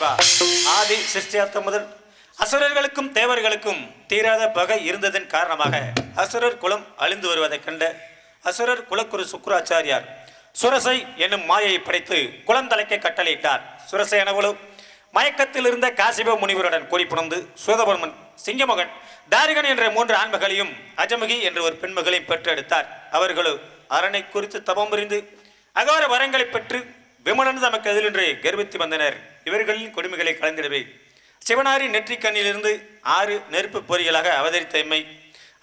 சம்போ ஆதி சிருஷ்டியார்த்தம் முதல் அசுரர்களுக்கும் தேவர்களுக்கும் தீராத பகை இருந்ததன் காரணமாக அசுரர் குலம் அழிந்து வருவதைக் கண்ட அசுரர் குலக்குரு சுக்ராச்சாரியார் சுரசை என்னும் மாயை படைத்து குளம் தலைக்க கட்டளையிட்டார். சுரசை எனவளோ மயக்கத்தில் இருந்த காசிப முனிவருடன் கூடி புணர்ந்து சூதபர்மன் சிங்கமகன் தாரிகன் என்ற மூன்று ஆண்மகளையும் அஜமுகி என்ற ஒரு பெண்மகளையும் பெற்றெடுத்தார். அவர்களோ அரணை குறித்து தபம் புரிந்து அகார வரங்களை பெற்று விமலன் தமக்கு எதிரென்று கர்வித்து வந்தனர். இவர்களின் கொடுமைகளை கலந்திடவே சிவனாரி நெற்றிக்கண்ணிலிருந்து ஆறு நெருப்பு பொறிகளாக அவதரித்த எம்மை.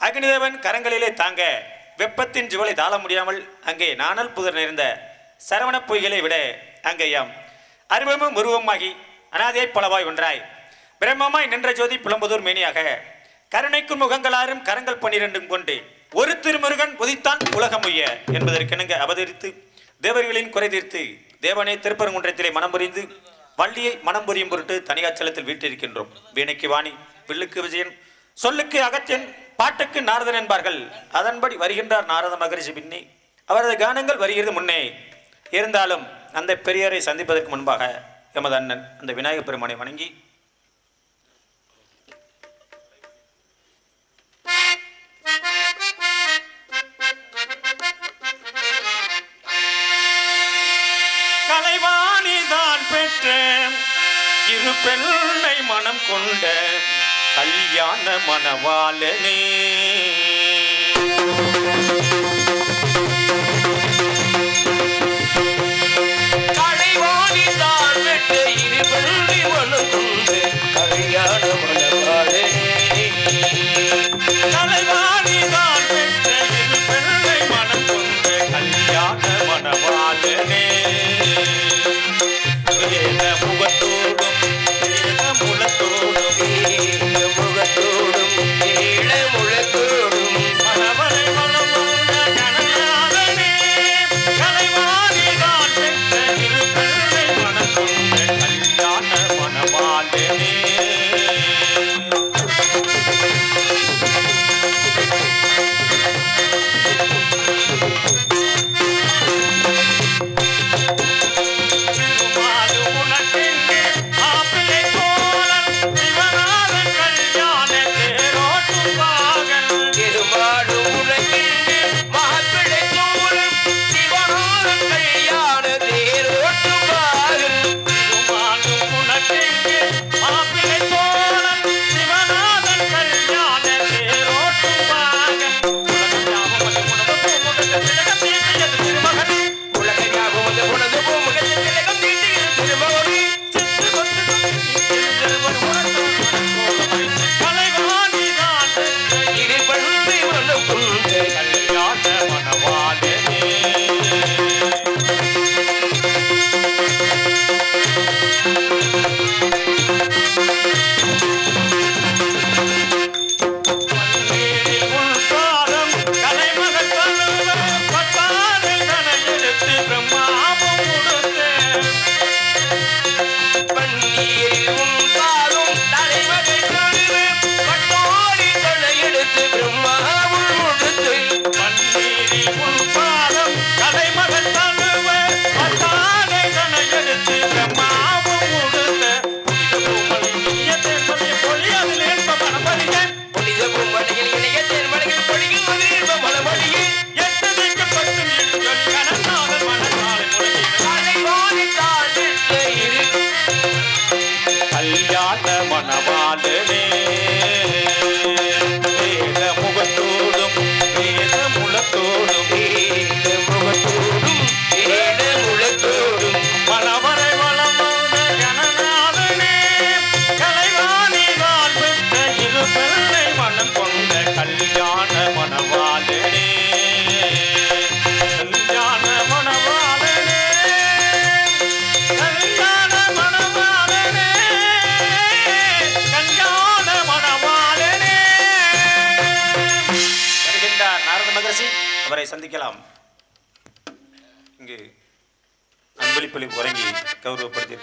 அக்னிதேவன் கரங்களிலே தாங்க வெப்பத்தின் ஜுவலை தாள முடியாமல் அங்கே நாணல் புதர் நிறைந்த சரவணப் பொய்களை விட அங்கேயாம் அருவமும் உருவமாகி அனாதையாய் பலவாய் ஒன்றாய். பிரம்மமாய் நின்ற ஜோதி புலம்புதூர் மேனியாக. கருணைக்கும் முகங்களாரும் கரங்கள் பன்னிரண்டும் கொண்டு ஒரு திருமுருகன் உதித்தான் உலகம் உய்ய என்பதற்கிணங்க அவதரித்து தேவர்களின் குறை தீர்த்து தேவனே திருப்பரங்குன்றத்திலே மனம் புரிந்து வள்ளியை மனம் புரியும் பொருட்டு தனியாச்சலத்தில் வீட்டிருக்கின்றோம். வீணைக்கு வாணி வில்லுக்கு விஜயன் சொல்லுக்கு அகத்தியன் பாட்டுக்கு நாரதன் என்பார்கள். அதன்படி வருகின்றார் நாரத மகரிஷி பின்னே. அவரது கானங்கள் வருகிறது முன்னே. இருந்தாலும் அந்த பெரியாரை சந்திப்பதற்கு முன்பாக எமது அண்ணன் அந்த விநாயகப் பெருமானை வணங்கி ஒரு பெண்ணை மனம் கொண்ட கல்யாண மணவாளனே. கலைவாணி தான் வெட்ட இரு பெண்ணை மனம் கொண்டு கல்யாண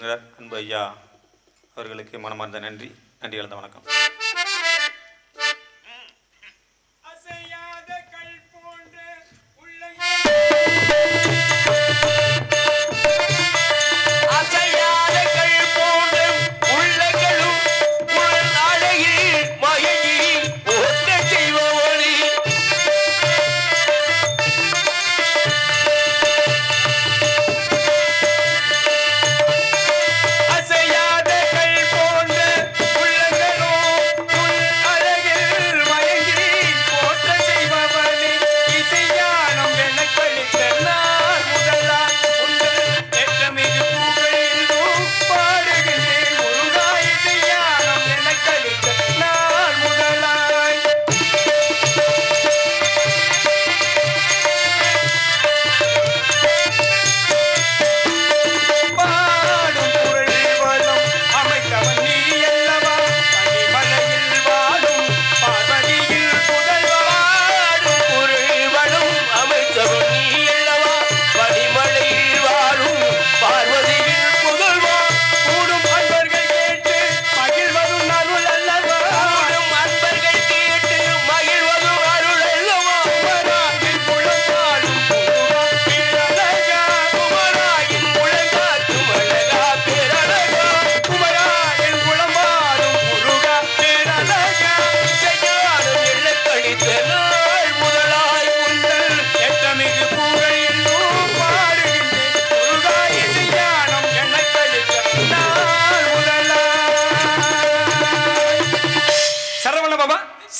கௌரவப்படுத்தியிருக்கிறார் அன்பு ஐயா அவர்களுக்கு மனமார்ந்த நன்றி. நன்றி கலந்த வணக்கம்.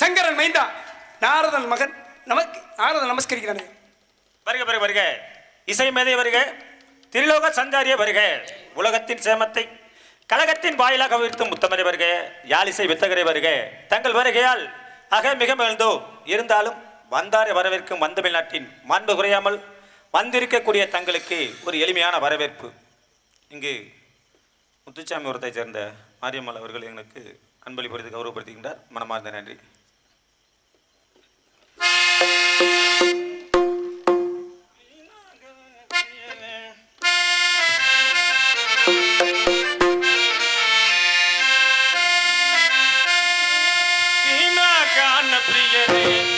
சங்கரன் மைந்தா நாரதன் மகன் நமக்கு நாரதன் நமஸ்கரிக்கிறானே. வருக வருக வருக. இசை மேதை வருக திரிலோக சஞ்சாரிய வருக உலகத்தின் சேமத்தை கழகத்தின் வாயிலாக உயர்த்தும் முத்தமரை வருக யாழிசை வித்தகரை வருக. தங்கள் வருகையால் அக மிக மகிழ்ந்தோ இருந்தாலும் வந்தாரை வரவேற்கும் வந்தமிழ்நாட்டின் மாண்பு குறையாமல் வந்திருக்கக்கூடிய தங்களுக்கு ஒரு எளிமையான வரவேற்பு. இங்கு முத்துச்சாமிபுரத்தை சேர்ந்த மாரியம்மாள் அவர்கள் எங்களுக்கு அன்பளிப்படுத்தி கௌரவப்படுத்துகின்றார். மனமார்ந்த நன்றி. பிரியனே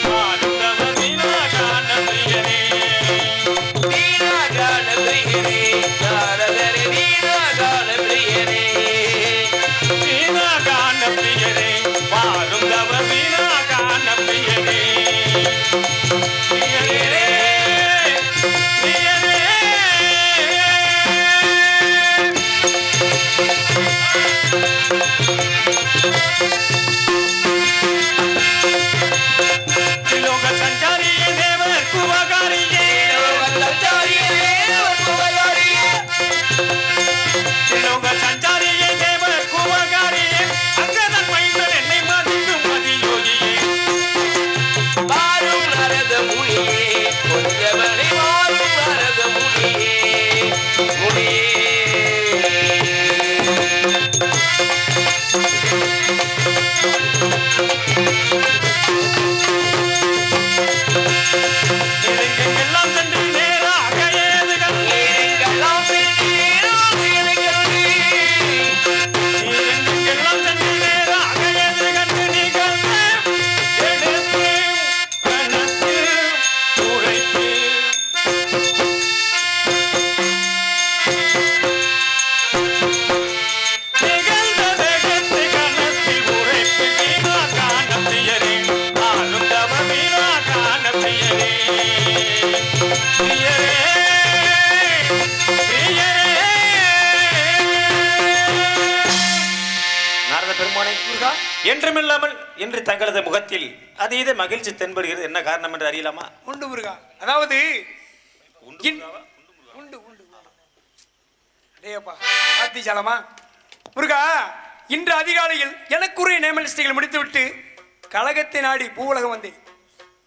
என்றுமில்லாமல் இன்று தங்களது முகத்தில் அதீத மகிழ்ச்சி தென்படுகிறது. என்ன காரணம் என்று அறியலாமா? உண்டு முருகா. அதாவது உண்டு உண்டு டேப்பா ஆத்தி ஜாலமா? முருகா இன்று அதிகாலையில் எனக்குரிய நியமனிஷ்டைகள் முடித்துவிட்டு கழகத்தை நாடி பூவுலகம் வந்தேன்.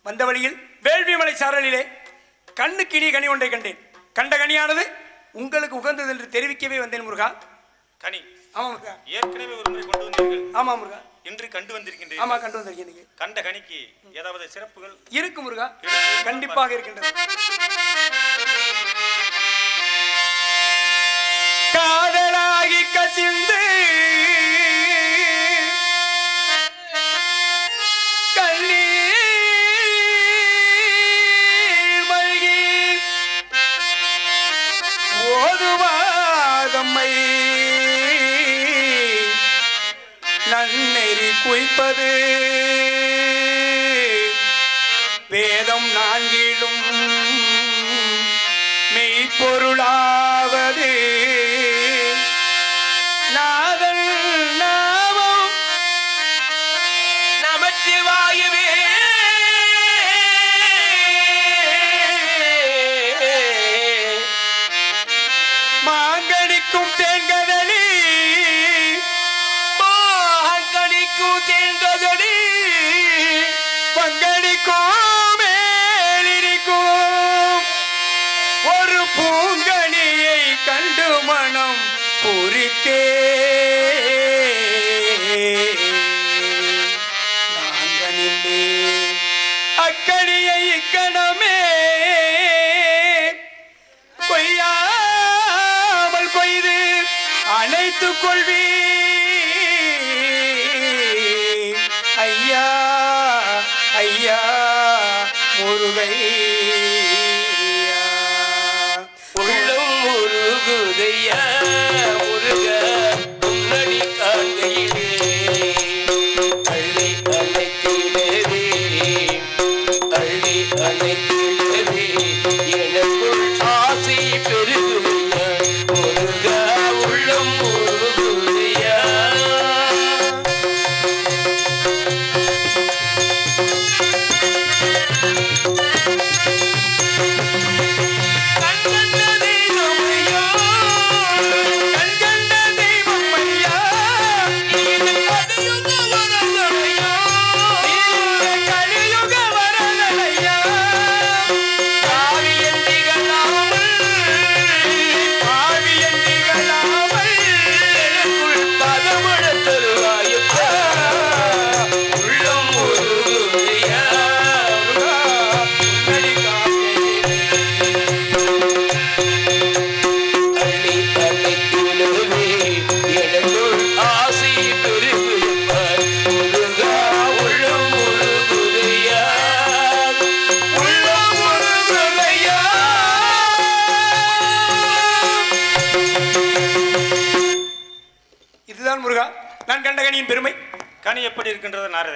வந்த வழியில் வேள்விமலை சாரலிலே கண்ணுக்கு இனிய கனி ஒன்றை கண்டேன். கண்ட கனியானது உங்களுக்கு உகந்தது என்று தெரிவிக்கவே வந்தேன் முருகா. கனி. ஆமா முருகா. ஏற்கனவே ஒரு முறை கொண்டு வந்தீர்கள். ஆமா முருகா. இன்று கண்டு ஆமா வந்திருக்கின்றீர்கள் கண்டு வந்திருக்கேன் இன்னைக்கு. கண்ட கணிக்கு ஏதாவது சிறப்புகள் இருக்கு முருகா. கண்டிப்பாக இருக்கின்றது மனம் பூரித்தே அக்கடியை இக்கணமே. கொய்யாமல் கொய்து அழைத்துக் கொள்வி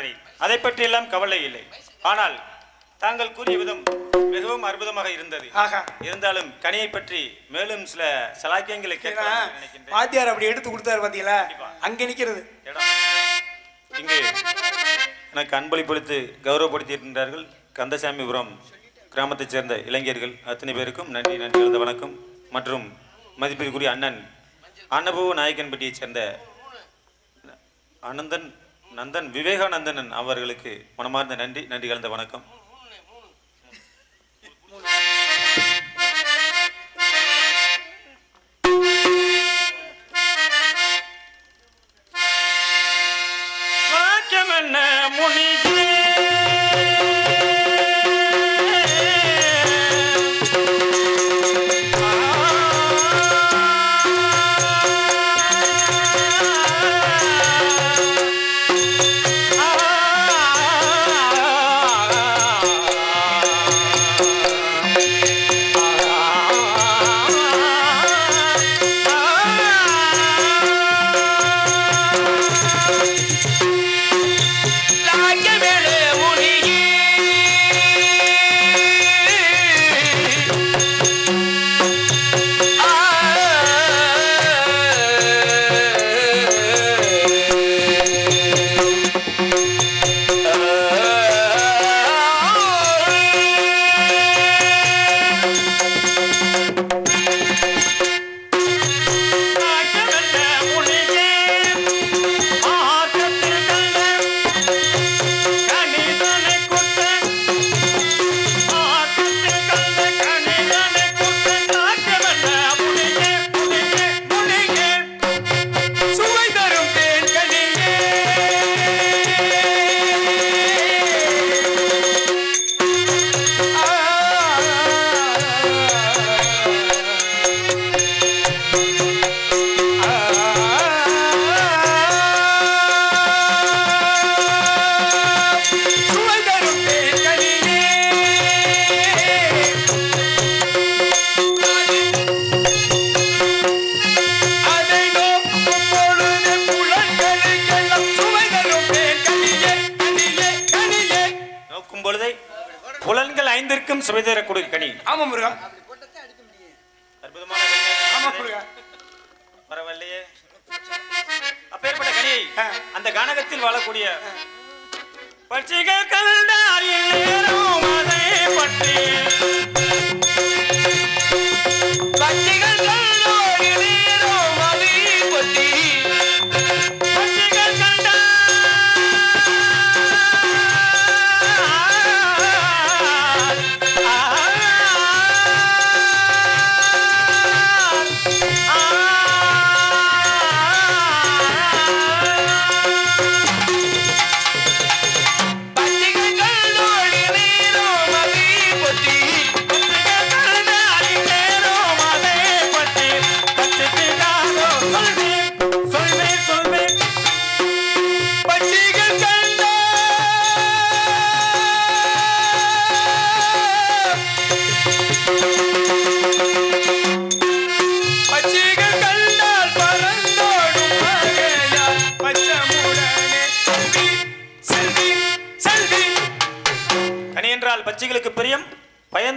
நாரதரை அதை பற்றியெல்லாம் கவலை இல்லை. ஆனால் தாங்கள் கூறிய விதம் மிகவும் அற்புதமாக இருந்தது. இருந்தாலும் கனியை பற்றி மேலும் சில சலாக்கியங்களை கேட்கலாம் வாத்தியார் அப்படி எடுத்து கொடுத்தாரு பாத்தீங்களா? அங்க நிக்கிறது. இங்கு எனக்கு அன்பளிப்படுத்தி கௌரவப்படுத்தி இருக்கின்றார்கள் கந்தசாமிபுரம் கிராமத்தைச் சேர்ந்த இளைஞர்கள். அத்தனை பேருக்கும் நன்றி நன்றி கலந்த வணக்கம். மற்றும் மதிப்பிற்குரிய அண்ணன் அன்னபூ நாயக்கன்பட்டியைச் சேர்ந்த அனந்தன் நந்தன் விவேகானந்தனன் அவர்களுக்கு மனமார்ந்த நன்றி நன்றி கலந்த வணக்கம். அந்த கனகத்தில் வாழக்கூடிய பட்சிகள் கண்டால் அதை பற்றி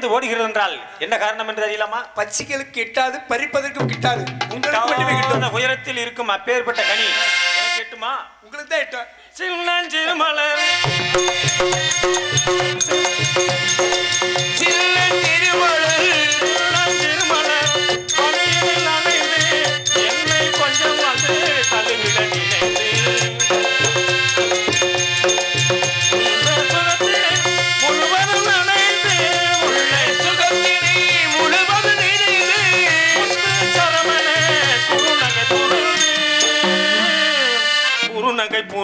பயந்து ஓடுகிறது என்றால் என்ன காரணம் என்று அறியலாமா? பச்சைகளுக்கு கிட்டாது பறிப்பதற்கும் கிட்டாது. உங்களுக்கு மட்டுமே கிட்டும் உயரத்தில் இருக்கும் அப்பேற்பட்ட கனி. எனக்கு எட்டுமா உங்களுக்கு தான் எட்டும் சின்னஞ்சிறு மலர் சின்ன திருமணல் சின்னஞ்சிறு மலர்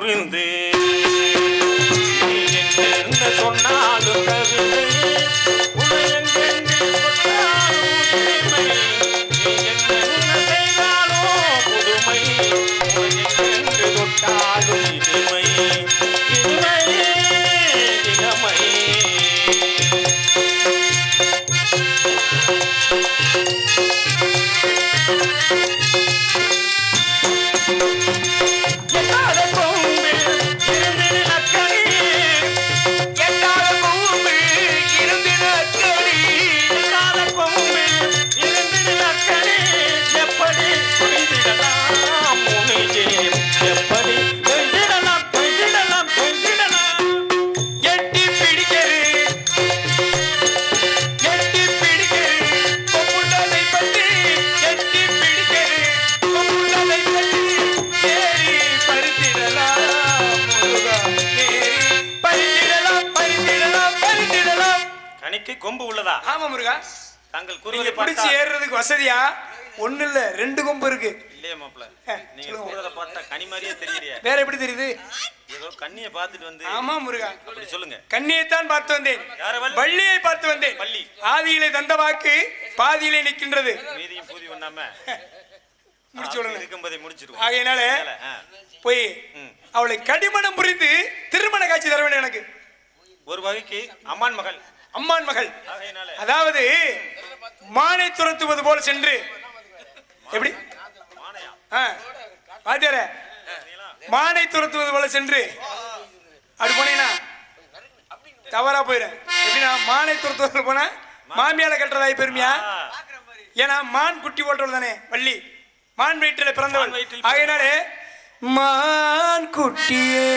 оренди. ஆ, நீங்க. கூறுவதை பார்த்தா கனி மாதிரியே தெரியலையே வேற எப்படி தெரியுது? ஏதோ கண்ணியை பார்த்துட்டு வந்து ஆமா முருகா. அப்படி சொல்லுங்க. கண்ணியைத்தான் பார்த்து வந்தேன்? வள்ளியை பார்த்து வந்தேன். வள்ளி. ஆதியிலே தந்த வாக்கு பாதியிலே நிற்கின்றது மீதியும் பூதி பண்ணாம முடிச்சு விடணும் இருக்கும்போதே முடிச்சிருவோம். ஆகையினால அதனால, ஆ. போய். அவளை கடிமணம் புரிந்து திருமண காட்சி தர வேண்டும் எனக்கு. ஒரு வகைக்கு அம்மான் மகள். அம்மான் மகள். அதாவது மானை துரத்துவது போல சென்று. எப்படி? வாத்தியாரே மானை துரத்துவது போல சென்று. அப்படி போனீங்கன்னா தவறா போயிடும் எப்படின்னா மானை துரத்துவது போனா மாமியால கட்டுறதாய் பெருமையா? ஏன்னா மான் குட்டி போட்டவள் தானே வள்ளி. மான் வயிற்றில் பிறந்தவள். ஆகையினாலே மான் குட்டியே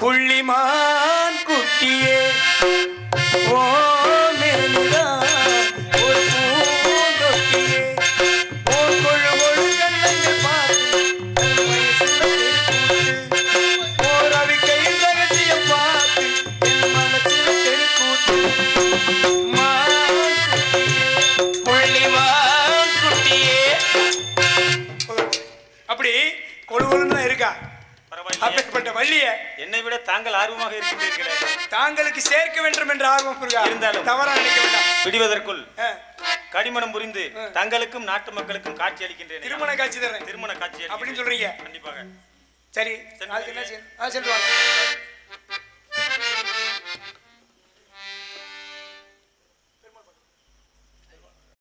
புள்ளி மான் குட்டியே ஓ மேனிதா. விடுவதற்குள் கடிமணம் புரிந்து தங்களுக்கும் நாட்டு மக்களுக்கும் காட்சி அளிக்கின்றேன். திருமண காட்சி தரேன் திருமண காட்சி அப்படின்னு சொல்றீங்க. கண்டிப்பாக. சரி சென்று வாங்க